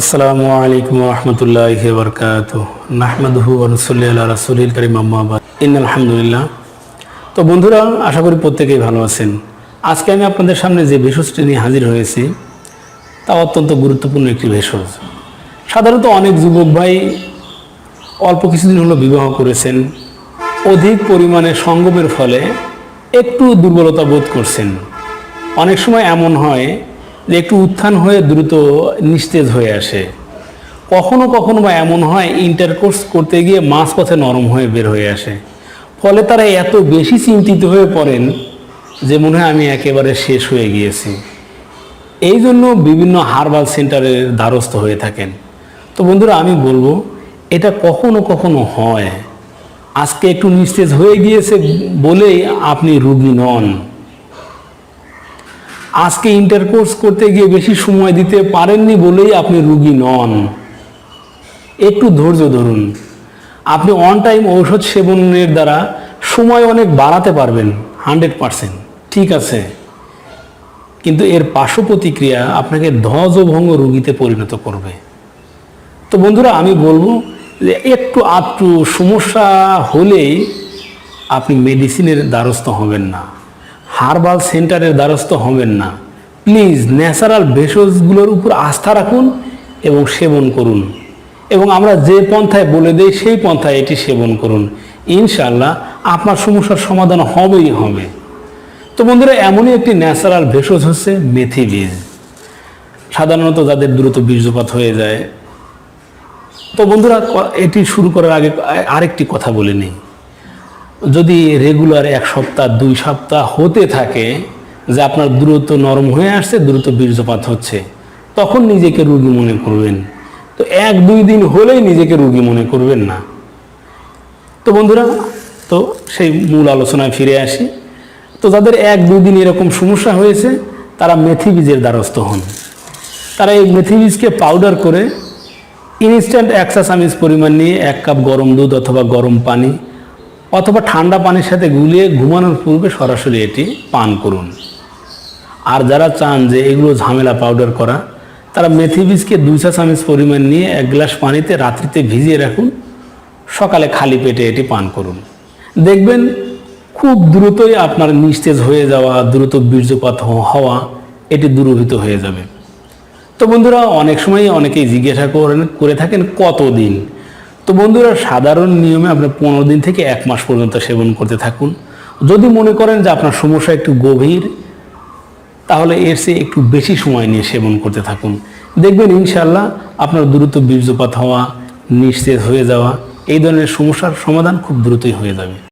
আসসালামু আলাইকুম রহমতুল্লাহ বরকাত নাহমাদহু রসুল্লাহ রাসুলিল করিম আম্মাবাদ ইন তো বন্ধুরা, আশা করি প্রত্যেকেই ভালো আছেন। আজকে আমি আপনাদের সামনে যে ভেষজটি নিয়ে হাজির হয়েছি, তা অত্যন্ত গুরুত্বপূর্ণ একটি ভেষজ। সাধারণত অনেক যুবক ভাই অল্প কিছুদিন হলো বিবাহ করেছেন, অধিক পরিমাণে সঙ্গমের ফলে একটু দুর্বলতা বোধ করছেন। অনেক সময় এমন হয় একটু উত্থান হয়ে দ্রুত নিস্তেজ হয়ে আসে। কখনো কখনো বা এমন হয় ইন্টারকোর্স করতে গিয়ে মাঝপথে নরম হয়ে বের হয়ে আসে। ফলে তারা এত বেশি চিন্তিত হয়ে পড়েন যে মনে হয় আমি একেবারে শেষ হয়ে গিয়েছি। এই জন্য বিভিন্ন হার্বাল সেন্টারের দ্বারস্থ হয়ে থাকেন। তো বন্ধুরা, আমি বলব, এটা কখনো কখনো হয়। আজকে একটু নিস্তেজ হয়ে গিয়েছে বলেই আপনি রুগী নন। আজকে ইন্টারকোর্স করতে গিয়ে বেশি সময় দিতে পারেননি বলেই আপনি রুগী নন। একটু ধৈর্য ধরুন। আপনি অন টাইম ঔষধ সেবনের দ্বারা সময় অনেক বাড়াতে পারবেন হান্ড্রেড পারসেন্ট ঠিক আছে। কিন্তু এর পার্শ্ব প্রতিক্রিয়া আপনাকে ধ্বজভঙ্গ রুগীতে পরিণত করবে। তো বন্ধুরা, আমি বলব যে একটু আধটু সমস্যা হলেই আপনি মেডিসিনের দ্বারস্থ হবেন না। হার্বাল সেন্টারের দ্বারস্থ হবেন না। প্লিজ ন্যাচারাল ভেষজগুলোর উপর আস্থা রাখুন এবং সেবন করুন। এবং আমরা যে পন্থায় বলে দেই, সেই পন্থায় এটি সেবন করুন। ইনশাল্লাহ আপনার সমস্যার সমাধান হবেই হবে। তো বন্ধুরা, এমনই একটি ন্যাচারাল ভেষজ হচ্ছে মেথি বীজ সাধারণত যাদের দ্রুত বীর্যপাত হয়ে যায়। তো বন্ধুরা, এটি শুরু করার আগে আরেকটি কথা বলে নিই। যদি রেগুলার এক সপ্তাহ, দুই সপ্তাহ হতে থাকে যে আপনার দ্রুত নরম হয়ে আসছে, দ্রুত বীর্যপাত হচ্ছে, তখন নিজেকে রুগী মনে করবেন। তো এক, দুই দিন হলেই নিজেকে রুগী মনে করবেন না। তো বন্ধুরা, তো সেই মূল আলোচনায় ফিরে আসি। তো যাদের এক, দুই দিন এরকম সমস্যা হয়েছে, তারা মেথি বীজের দ্বারস্থ হন। তারা এই মেথি বীজকে পাউডার করে ইনস্ট্যান্ট একশা চামিচ পরিমাণ নিয়ে এক কাপ গরম দুধ অথবা গরম পানি অথবা ঠান্ডা পানির সাথে গুলিয়ে ঘুমানোর পূর্বে সরাসরি এটি পান করুন। আর যারা চান যে এগুলো ঝামেলা পাউডার করা, তারা মেথি বীজকে দুই চা চামচ পরিমাণ নিয়ে এক গ্লাস পানিতে রাত্রিতে ভিজিয়ে রাখুন। সকালে খালি পেটে এটি পান করুন। দেখবেন খুব দ্রুতই আপনার নিস্তেজ হয়ে যাওয়া, দ্রুত বীর্যপাত হওয়া এটি দূরভূত হয়ে যাবে। তো বন্ধুরা, অনেক সময় অনেকেই জিজ্ঞাসা করেন করে থাকেন কতদিন? তো বন্ধুরা, সাধারণ নিয়মে আপনি পনেরো দিন থেকে এক মাস পর্যন্ত সেবন করতে থাকুন। যদি মনে করেন যে আপনার সমস্যা একটু গভীর, তাহলে এর চেয়ে একটু বেশি সময় নিয়ে সেবন করতে থাকুন। দেখবেন ইনশাল্লাহ আপনার দ্রুত বীর্যপাত হওয়া নিস্তেজ হয়ে যাওয়া, এই ধরনের সমস্যার সমাধান খুব দ্রুতই হয়ে যাবে।